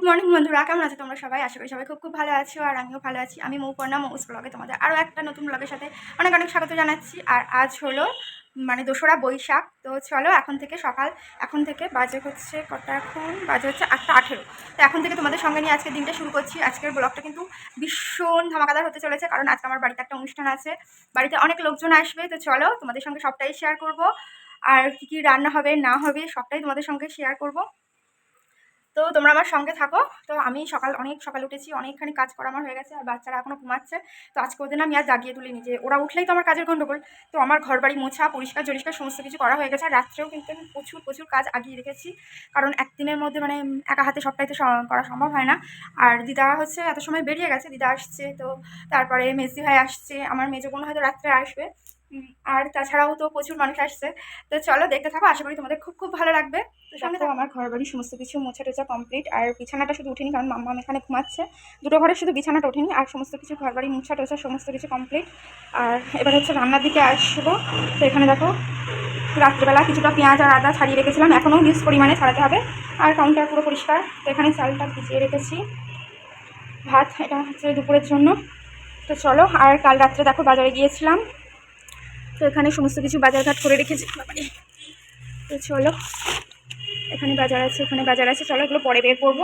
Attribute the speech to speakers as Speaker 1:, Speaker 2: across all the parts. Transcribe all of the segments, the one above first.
Speaker 1: Good morning বন্ধুরা। কেমন আছে তোমরা সবাই? আশা করি সবাই খুব খুব ভালো আছো, আর আমিও ভালো আছি। আমি মৌপর্ণা, মৌস ব্লগে তোমাদের আরও একটা নতুন ব্লগের সাথে অনেক অনেক স্বাগত জানাচ্ছি। আর আজ হলো মানে দোসরা বৈশাখ, তো চলো এখন থেকে সকাল, এখন থেকে বাজে হচ্ছে কটা এখন? বাজে হচ্ছে আটটা আঠেরো। তো এখন থেকে তোমাদের সঙ্গে নিয়ে আজকের দিনটা শুরু করছি। আজকের ব্লগটা কিন্তু ভীষণ ধামাকাদার হতে চলেছে, কারণ আজকে আমার বাড়িতে একটা অনুষ্ঠান আছে। বাড়িতে অনেক লোকজন আসবে, তো চলো তোমাদের সঙ্গে সবটাই শেয়ার করব। আর কী কী রান্না হবে, না হবে, সবটাই তোমাদের সঙ্গে শেয়ার করব। তো তোমরা আমার সঙ্গে থাকো। তো আমি সকাল অনেক সকাল উঠেছি, অনেকখানি কাজ করা আমার হয়ে গেছে আর বাচ্চারা এখনও ঘুমাচ্ছে। তো আজকে ওদের আমি আর জাগিয়ে তুলিনি যে ওরা উঠলেই তো আমার কাজের গণ্ডগোল তো আমার ঘর বাড়ি মোছা, পরিষ্কার জরিষ্কার সমস্ত কিছু করা হয়ে গেছে আর রাত্রেও কিন্তু আমি প্রচুর প্রচুর কাজ আগিয়ে রেখেছি। কারণ একদিনের মধ্যে মানে একা হাতে সবটাই তো করা সম্ভব হয় না। আর দিদা হচ্ছে এত সময় বেরিয়ে গেছে, দিদা আসছে, তো তারপরে মেসি ভাই আসছে, আমার মেজো বোন হয়তো রাত্রে আসবে। আর তাছাড়াও তো প্রচুর মানুষ আসছে। তো চলো দেখতে থাকো, আশা করি তোমাদের খুব খুব ভালো লাগবে। সঙ্গে আমার ঘর বাড়ি সমস্ত কিছু মোছা টোছা কমপ্লিট আর বিছানাটা শুধু উঠেনি কারণ মাম্মা এখানে ঘুমাচ্ছে। দুটো ঘরে শুধু বিছানাটা ওঠেনি আর সমস্ত কিছু ঘর বাড়ি মোছা টোছা সমস্ত কিছু কমপ্লিট আর এবার হচ্ছে রান্নার দিকে আসব। তো এখানে দেখো রাত্রিবেলা কিছুটা পেঁয়াজ আর আদা ছাড়িয়ে রেখেছিলাম এখনও হিউজ পরিমাণে ছাড়াতে হবে। আর কাউন্টার পুরো পরিষ্কার তো এখানে চালটা ভিজিয়ে রেখেছি। ভাত এটা হচ্ছে দুপুরের জন্য। তো চলো আর কাল রাত্রে দেখো বাজারে গিয়েছিলাম। তো এখানে সমস্ত কিছু বাজারঘাট করে রেখেছি বাবারে। তো চলো। এখানে বাজার আছে, এখানে বাজার আছে। চলো এগুলো পরে বের করব।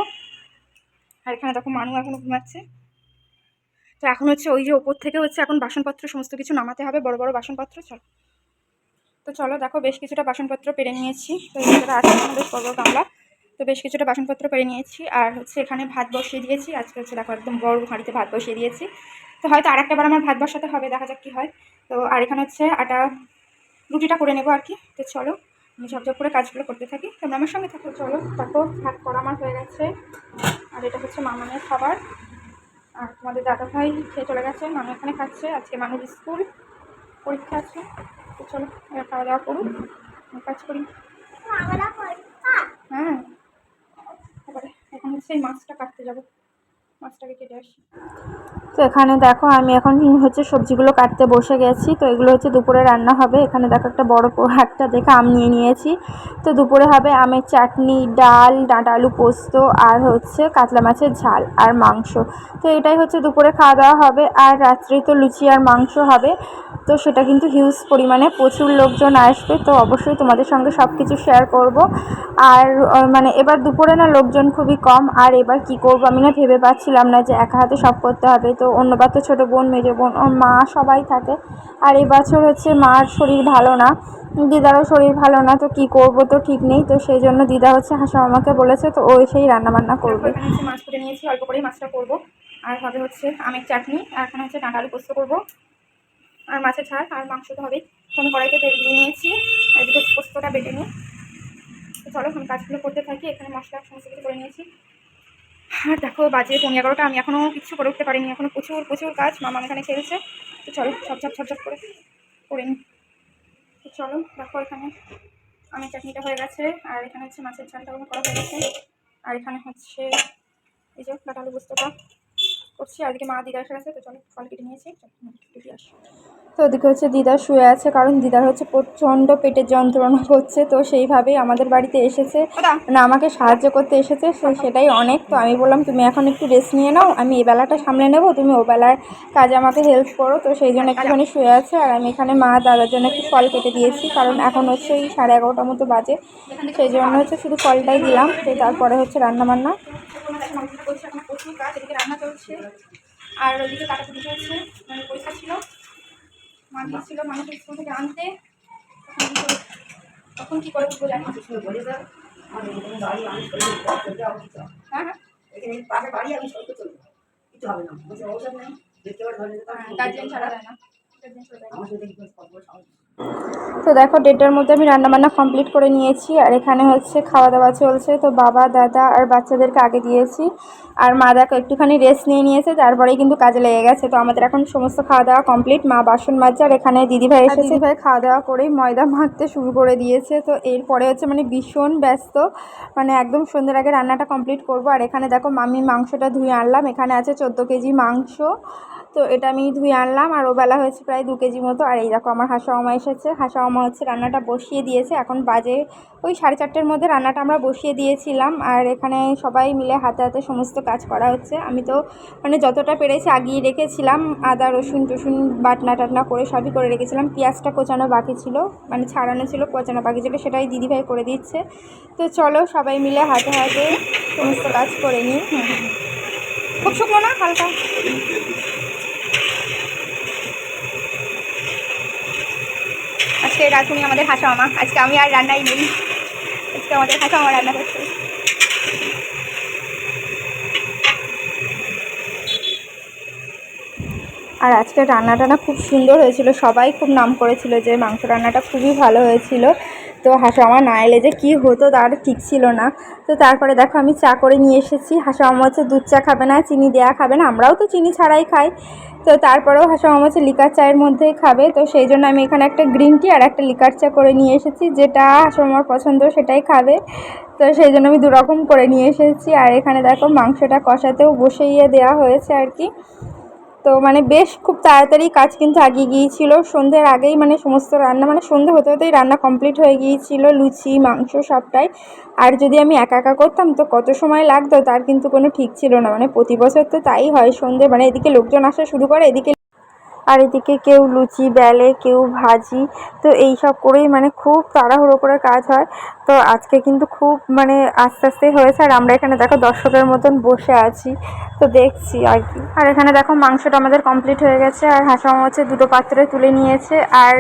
Speaker 1: আর এখানে দেখো মানু এখনও ঘুমাচ্ছে। তো এখন হচ্ছে ওই যে ওপর থেকে হচ্ছে এখন বাসনপত্র সমস্ত কিছু নামাতে হবে, বড় বড় বাসনপত্র, চলো। তো চলো দেখো, বেশ কিছুটা বাসনপত্র পেরে নিয়েছি। তো এখানে আছে বেশ বড় গামলা। তো বেশ কিছুটা বাসনপত্র পেরে নিয়েছি। আর হচ্ছে এখানে ভাত বসিয়ে দিয়েছি। আজকে হচ্ছে দেখো একদম বড় হাঁড়িতে ভাত বসিয়ে দিয়েছি। তো হয়তো আর একটা বার আমার ভাত বসাতে হবে, দেখা যাক কী হয়। তো আর এখানে হচ্ছে আটা রুটিটা করে নেব আর কি। তো চলো। আমি ঝপঝপ করে কাজগুলো করতে থাকি। তোমরা আমার সঙ্গে থাকো চলো। দেখো ভাত করা আমার হয়ে গেছে। আর এটা হচ্ছে মামানের খাবার। আর তোমাদের দাদা ভাই খেয়ে চলে গেছে। মানু এখানে খাচ্ছে। আজকে মানুষ স্কুল পরীক্ষা আছে। তো চলো খাওয়া দাওয়া করুন কাজ করি। হ্যাঁ। তারপরে এখন হচ্ছে এই মাছটা কাটতে যাব। তো এখানে দেখো, আমি এখন হচ্ছে সবজিগুলো কাটতে বসে গেছি। তো এগুলো হচ্ছে দুপুরে রান্না হবে। এখানে দেখো একটা বড় একটা দেখে আম নিয়ে নিয়েছি। তো দুপুরে হবে আমের চাটনি, ডাল, ডাঁটা আলু পোস্ত আর হচ্ছে কাতলা মাছের ঝাল আর মাংস। তো এটাই হচ্ছে দুপুরে খাওয়া দাওয়া হবে। আর রাত্রে তো লুচি আর মাংস হবে। তো সেটা কিন্তু হিউজ পরিমাণে প্রচুর লোকজন আসবে। তো অবশ্যই তোমাদের সঙ্গে সব কিছু শেয়ার করব। আর মানে এবার দুপুরে না লোকজন খুবই কম। আর এবার কি করব আমি না ভেবে পাচ্ছিলাম না যে একা হাতে সব করতে হবে। তো অন্যবার তো ছোটো বোন, মেজো বোন, ওর মা সবাই থাকে। আর এবছর হচ্ছে মার শরীর ভালো না, দিদারও শরীর ভালো না, তো কি করব তো ঠিক নেই। তো সেই জন্য দিদা হচ্ছে হাসা মামাকে বলেছে, তো ও সেই রান্না বান্না করবে মাছ কেটে নিয়েছি, অল্প করেই মাছটা করব। আর হবে হচ্ছে আমের চাটনি, আর এখানে হচ্ছে ডাঁটা আলু পোস্ত করব। আর মাছের ঝাল, আর মাংস তো হবেই। আমি কড়াইতে তেল দিয়ে নিয়েছি, আর এদিকে পোস্তটা বেটে নিই। চলো, আমি কাজগুলো করতে থাকি, এখানে মশলা সমস্ত কিছু করে নিয়েছি। আর দেখো, বাজে পনেরো এগারোটা, আমি এখনও কিছু করে উঠতে পারিনি এখনও প্রচুর প্রচুর কাজ। মামা এখানে খেলছে তো চলো, ঝপ ঝপ ঝপ ঝপ করে করে নিই তো চলো, দেখো এখানে। আমের চাটনিটা হয়ে গেছে, আর এখানে হচ্ছে মাছের ঝালটা করা হয়ে গেছে। আর এখানে হচ্ছে এই যে বুঝতে পোস্তটা। করছি। আর মা দিদা এসে গেছে তো চলো ফল কেটে নিয়েছি তো ওদিকে হচ্ছে দিদা শুয়ে আছে কারণ দিদার হচ্ছে প্রচণ্ড পেটের যন্ত্রণা হচ্ছে তো সেইভাবেই আমাদের বাড়িতে এসেছে। না আমাকে সাহায্য করতে এসেছে সে- সেটাই অনেক। তো আমি বললাম তুমি এখন একটু রেস্ট নিয়ে নাও আমি এই বেলাটা সামলে নেব তুমি ও বেলার কাজে আমাকে হেল্প করো। তো সেই জন্য একটুখানি শুয়ে আছে আর আমি এখানে মা দাদার জন্য একটু ফল কেটে দিয়েছি কারণ এখন হচ্ছে এই সাড়ে এগারোটার মতো বাজে। সেই জন্য হচ্ছে শুধু ফলটাই দিলাম তো তারপরে হচ্ছে রান্না প্রচুর কাজ এদিকে রান্না চলছে। আর ওইদিকে কাটাকুটি চলছে মানে পরীক্ষা ছিল। মা ছিল মানুষের স্কুল থেকে আনতে। তখন কি করে- উঠবো জানি না। হ্যাঁ হ্যাঁ। গার্জিয়ান ছাড়া যায় না গার্জিয়ান ছাড়া যায় না। তো দেখো দেড়টার মধ্যে আমি রান্নাবান্না কমপ্লিট করে নিয়েছি। আর এখানে হচ্ছে খাওয়া দাওয়া চলছে। তো বাবা দাদা আর বাচ্চাদেরকে আগে দিয়েছি। আর মা দেখো একটুখানি রেস্ট নিয়ে নিয়েছে। তারপরেই কিন্তু কাজে লেগে গেছে। তো আমাদের এখন সমস্ত খাওয়া দাওয়া কমপ্লিট মা বাসন মাজছে। আর এখানে দিদিভাই এসেছে। দিদিভাই খাওয়া দাওয়া করেই ময়দা মাখতে শুরু করে দিয়েছে। তো এরপরে হচ্ছে মানে ভীষণ ব্যস্ত। মানে একদম সন্ধ্যের আগে রান্নাটা কমপ্লিট করব। আর এখানে দেখো মামি মাংসটা ধুয়ে আনলাম। এখানে আছে চোদ্দ কেজি মাংস। তো এটা আমি ধুয়ে আনলাম আর ও বেলা হয়েছে প্রায় দু কেজি মতো। আর এই দেখো আমার হাসা মামা এসেছে। হাসা মামা হচ্ছে রান্নাটা বসিয়ে দিয়েছে। এখন বাজে ওই সাড়ে চারটের মধ্যে রান্নাটা আমরা বসিয়ে দিয়েছিলাম। আর এখানে সবাই মিলে হাতে হাতে সমস্ত কাজ করা হচ্ছে। আমি তো মানে যতটা পেরেছি আগিয়ে রেখেছিলাম। আদা, রসুন টসুন বাটনা টাটনা করে সবই করে রেখেছিলাম। পেঁয়াজটা কোচানো বাকি ছিল। মানে ছাড়ানো ছিল, কোচানো বাকি ছিল, সেটাই দিদিভাই করে দিচ্ছে। তো চলো সবাই মিলে হাতে হাতে সমস্ত কাজ করে নিই। খুব শুকনো না? হালকা? আজকে রাঁধুনি আমাদের হাসা মামা আজকে আমি আর রান্নাই নেই। আজকে আমাদের হাসা মামা রান্না করছে। আর আজকে রান্না টানা খুব সুন্দর হয়েছিল। সবাই খুব নাম করেছিল যে মাংস রান্নাটা খুবই ভালো হয়েছিল। তো হাসা মামা না এলে যে কী হতো তার ঠিক ছিল না। তো তারপরে দেখো আমি চা করে নিয়ে এসেছি। হাসা মামা হচ্ছে দুধ চা খাবে না, চিনি দেওয়া খাবে না, আমরাও তো চিনি ছাড়াই খাই। তো তারপরেও হাসা মামা হচ্ছে লিকার চায়ের মধ্যেই খাবে। তো সেই জন্য আমি এখানে একটা গ্রিন টি আর একটা লিকার চা করে নিয়ে এসেছি, যেটা হাসা মামার পছন্দ সেটাই খাবে। তো সেই জন্য আমি দুরকম করে নিয়ে এসেছি। আর এখানে দেখো মাংসটা কষাতেও বসিয়ে দেওয়া হয়েছে আর কি। তো মানে বেশ খুব তাড়াতাড়ি কাজ কিন্তু আগিয়ে গিয়েছিল। সন্ধ্যের আগেই মানে সমস্ত রান্না মানে সন্ধে হতে হতেই রান্না কমপ্লিট হয়ে গিয়েছিল, লুচি, মাংস সবটাই। আর যদি আমি একা একা করতাম তো কত সময় লাগতো তার কিন্তু কোনো ঠিক ছিল না। মানে প্রতি বছর তো তাই হয় সন্ধে মানে এদিকে লোকজন আসা শুরু করে, এদিকে আর এদিকে কেউ লুচি, বেলে, কেউ ভাজি। তো এই সব করেই মানে খুব তাড়াহুড়ো করে কাজ হয়। তো আজকে কিন্তু খুব মানে আস্তে আস্তে হয়েছে, আর আমরা এখানে দেখো দর্শকের মতন বসে আছি। তো দেখছি আর কি। আর এখানে দেখো মাংসটা আমাদের কমপ্লিট হয়ে গেছে, আর হাঁসা হচ্ছে দুটো পাত্রে তুলে নিয়েছে। আর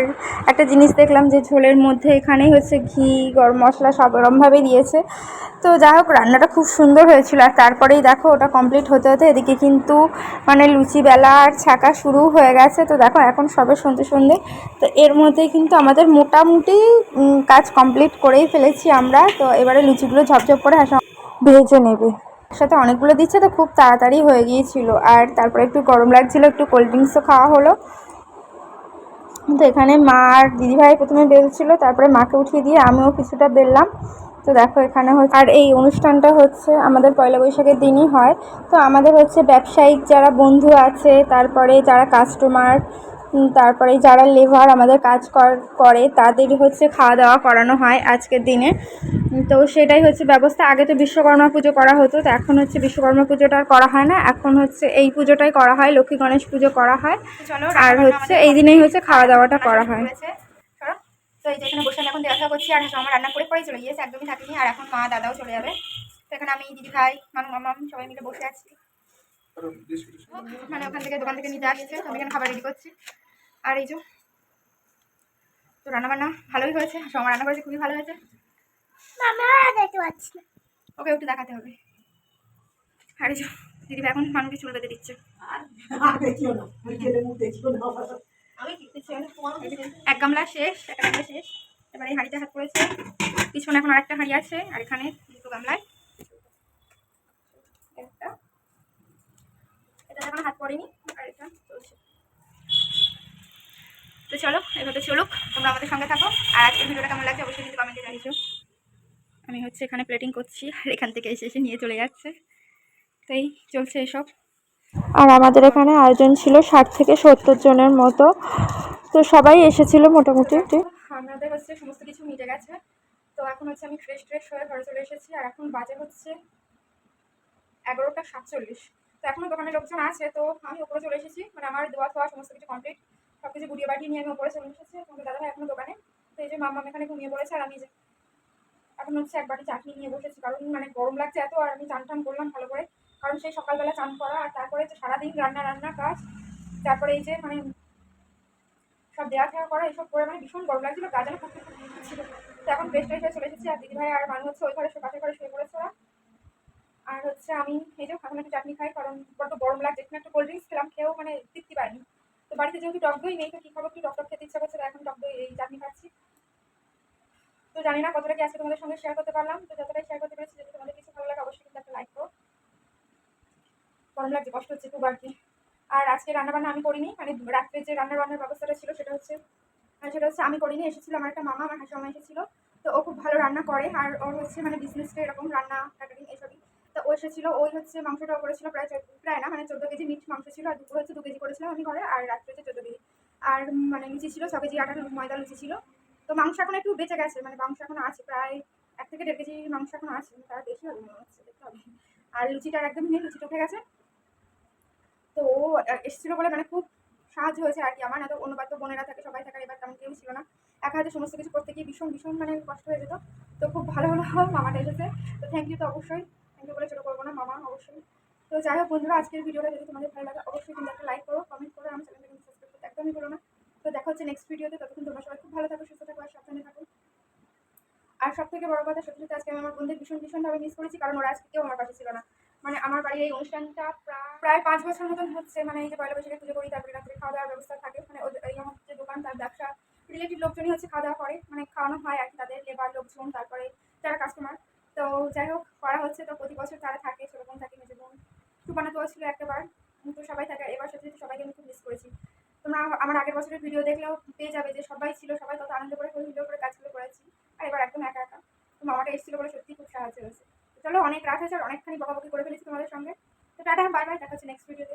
Speaker 1: একটা জিনিস দেখলাম যে ঝোলের মধ্যে এখানেই হচ্ছে ঘি, গরম মশলা সব রকমভাবেই দিয়েছে। তো যাই হোক, রান্নাটা খুব সুন্দর হয়েছিল। আর তারপরেই দেখো ওটা কমপ্লিট হতে হতে এদিকে কিন্তু মানে লুচি বেলা আর ছাকা শুরু হয়ে গেছে। তো দেখো এখন সবে সন্ধে সন্ধে। তো এর মধ্যেই কিন্তু আমাদের মোটামুটি কাজ কমপ্লিট করেই ফেলেছি। আমরা, তো এবারে লুচিগুলো ঝপঝপ করে হাসা ভেজে নেবে। সাথে অনেকগুলো দিচ্ছে তো খুব তাড়াতাড়ি হয়ে গিয়েছিল। আর তারপরে একটু গরম লাগছিল, একটু কোল্ড ড্রিঙ্কসও খাওয়া হলো। তো এখানে মা আর দিদিভাই প্রথমে বেলছিল, তারপরে মাকে উঠিয়ে দিয়ে আমিও কিছুটা বেললাম। তো দেখো এখানে হচ্ছে, আর এই অনুষ্ঠানটা হচ্ছে আমাদের পয়লা বৈশাখের দিনই হয়। তো আমাদের হচ্ছে ব্যবসায়িক যারা বন্ধু আছে, তারপরে যারা কাস্টমার তারপরে যারা লেবার আমাদের কাজ কর- করে তাদের হচ্ছে খাওয়া দাওয়া করানো হয় আজকের দিনে। তো সেটাই হচ্ছে ব্যবস্থা। আগে তো বিশ্বকর্মা পুজো করা হতো তো এখন হচ্ছে বিশ্বকর্মা পুজোটা আর করা হয় না। এখন হচ্ছে এই পুজোটাই করা হয় লক্ষ্মী গণেশ পুজো করা হয়। আর হচ্ছে এই দিনেই হচ্ছে খাওয়া দাওয়াটা করা হয় তো এই যে এখানে বসে আমি এখন দেখা করছি আর আমার রান্না করে পরেই চলে গিয়েছে একদমই থাকিনি আর এখন মা দাদাও চলে যাবে। তো এখানে আমি দিদি ভাই মানু মামাম সবাই মিলে বসে আছি। মানে ওখান থেকে দোকান থেকে নিতে আসছে তো আমি এখানে খাবার রেডি করছি। আর এই যে তো রান্না বান্না ভালোই হয়েছে সময় রান্না করেছে খুবই ভালো হয়েছে।
Speaker 2: দেখতে পাচ্ছি না।
Speaker 1: ওকে একটু দেখাতে হবে। আর এই যে দিদি এখন মানুষকে চুল বেঁধে দিচ্ছে। এক গামলা শেষ এক গামলা শেষ। এবার এই হাঁড়িতে হাত পড়েছে। পিছনে এখন আরেকটা হাঁড়ি আছে আর এখানে দুটো গামলায়। একটা। এটা এখন হাত পড়েনি আর এটা চলছে। তো চলো এভাবে চলুক তোমরা আমাদের সঙ্গে থাকো। আর আজকের ভিডিওটা কেমন লাগছে অবশ্যই কিন্তু কমেন্টে জানিয়েছো। আমি হচ্ছে এখানে প্লেটিং করছি আর এখান থেকে এসে এসে নিয়ে চলে যাচ্ছে। তাই চলছে এসব। আর আমাদের এখানে আয়োজন ছিল ষাট থেকে সত্তর জনের মতো। তো সবাই এসেছিল মোটামুটি। আমাদের হচ্ছে সমস্ত কিছু মিটে গেছে। তো এখন হচ্ছে আমি ফ্রেশ ট্রেশ হয়ে ঘরে চলে এসেছি আর এখন বাজে হচ্ছে এগারোটা সাতচল্লিশ। তো এখনও দোকানে লোকজন আছে তো আমি ওপরে চলে এসেছি। মানে আমার দোয়া থোয়া সমস্ত কিছু কমপ্লিট সব কিছু গুটিয়ে বাটিয়ে নিয়ে আমি ওপরে চলে এসেছি তোমাদের দাদা এখনও দোকানে। তো এই যে মাম্মা এখানে ঘুমিয়ে পড়েছে আর আমি যে এখন হচ্ছে এক বাটি চাটনি নিয়ে বসেছি। কারণ মানে গরম লাগছে এত, আর আমি চান টান করলাম ভালো করে। কারণ সেই সকালবেলা চান করা, আর তারপরে যে সারাদিন রান্না রান্না কাজ, তারপরে এই যে মানে সব দেওয়া ফেওয়া করা, এসব করে মানে ভীষণ গরম লাগছিল, গা যেন খুব ছিল। তো এখন বেশ হয়ে চলে এসেছি, আর দিদিভাই আর মানুষ হচ্ছে ওই ঘরে পাশের ঘরে শুয়ে পড়েছে ওরা। আর হচ্ছে আমি এই যে এখন একটু চাটনি খাই, কারণ বড্ড গরম লাগছে এখানে একটা কোল্ড ড্রিঙ্কস খেলাম, খেয়েও মানে তৃপ্তি পাইনি। তো বাড়িতে যেহেতু টক দই নেই, তো কী খাব? একটু টক টক খেতে ইচ্ছা করছে এখন টক দই এই চাটনি খাচ্ছি। তো জানি না কতটা কি আজকে তোমাদের সঙ্গে শেয়ার করতে পারলাম। তো যতটাই শেয়ার করতে পেরেছি, যদি তোমাদের কিছু ভালো লাগে, অবশ্যই কিন্তু একটা লাইক করো। গরম লাগছে, কষ্ট হচ্ছে খুব আর কি। আর আজকে রান্নাবান্না আমি করিনি মানে রাত্রে যে রান্না বান্নার ব্যবস্থাটা ছিল, সেটা হচ্ছে আর সেটা হচ্ছে আমি করিনি, এসেছিল আমার একটা মামা, আমার হাসি মামা এসেছিল। তো ও খুব ভালো রান্না করে, আর ওর হচ্ছে মানে বিজনেসটা এরকম, রান্না ও এসেছিল ওই হচ্ছে মাংসটাও করেছিল প্রায় প্রায় না মানে চোদ্দ কেজি মিট মাংস ছিল আর দুপুর হচ্ছে দু কেজি করেছিলাম আমি ঘরে, আর রাত্রে হচ্ছে চোদ্দ কেজি। আর মানে লুচি ছিল, ছ কেজি আটা, ময়দা লুচি ছিল। তো মাংস এখন একটু বেঁচে গেছে মানে মাংস এখন আছে, প্রায় এক থেকে দেড় কেজি মাংস এখন আছে, তার বেশি হবে মনে হচ্ছে, দেখতে হবে। আর লুচিটার একদম নেই লুচিটা উঠে গেছে। তো ও এসেছিল বলে মানে খুব সাহায্য হয়েছে আর কি আমার না তো অন্যবার তো বোনেরা থাকে, সবাই থাকে, এবার তেমন কেউ ছিল না। একা হাতে সমস্ত কিছু করতে গিয়ে ভীষণ ভীষণ মানে কষ্ট হয়ে যেত। তো খুব ভালো হলো, মামাটা এসেছে। তো থ্যাংক ইউ তো অবশ্যই। ইউ বলে ছোটো করব না, মামা অবশ্যই। তো যাই হোক বন্ধুরা, আজকের ভিডিওটা যদি তোমাদের ভালো লাগে, অবশ্যই কিন্তু একটা লাইক করো কমেন্ট করো, আমার চ্যানেলটা কিন্তু সাবস্ক্রাইব করতে একদমই করো না। তো দেখা হচ্ছে নেক্সট ভিডিওতে ততক্ষণ তোমরা সবাই খুব ভালো থাকো, সুস্থ থাকো, আর সাবধানে থাকো। আর সব থেকে বড় কথা সত্যি আজকে আমি আমার বন্ধুদের ভীষণ ভীষণভাবে মিস করেছি, কারণ ওরা আজকে কেউ আমার পাশে ছিল না। মানে আমার বাড়ির এই অনুষ্ঠানটা প্রায় প্রায় পাঁচ বছর মতন হচ্ছে মানে এই যে পয়লা বৈশাখে পুজো করি, তারপরে রাত্রে খাওয়া দাওয়ার ব্যবস্থা থাকে মানে এই আমার যে দোকান, তার ব্যবসা রিলেটিভ লোকজনই হচ্ছে খাওয়া দাওয়া করে মানে খাওয়ানো হয় আর কি, তাদের লেবার লোকজন, তারপরে যারা কাস্টমার তো যাই হোক, করা হচ্ছে। তো প্রতি বছর তারা থাকে, সেরকম থাকে মেজো বোন। সুপানা তো ছিল একটাবার তো সবাই থাকে। এবার সত্যি সবাইকে আমি খুব মিস করেছি। তোমরা আমার আগের বছরের ভিডিও দেখলেও পেয়ে যাবে যে সবাই ছিল, সবাই কত আনন্দ করে হই হুল্লোড় করে কাজগুলো করেছি। আর এবার একদম একা একা। তো মামাটা এসেছিল বলে সত্যি খুব সাহায্য হয়েছে। চলো, অনেক রাত হয়েছে আর অনেকখানি বকাবকি করে ফেলেছি তোমাদের সঙ্গে। তো টাটা, বাই বাই, দেখা হচ্ছে নেক্সট ভিডিওতে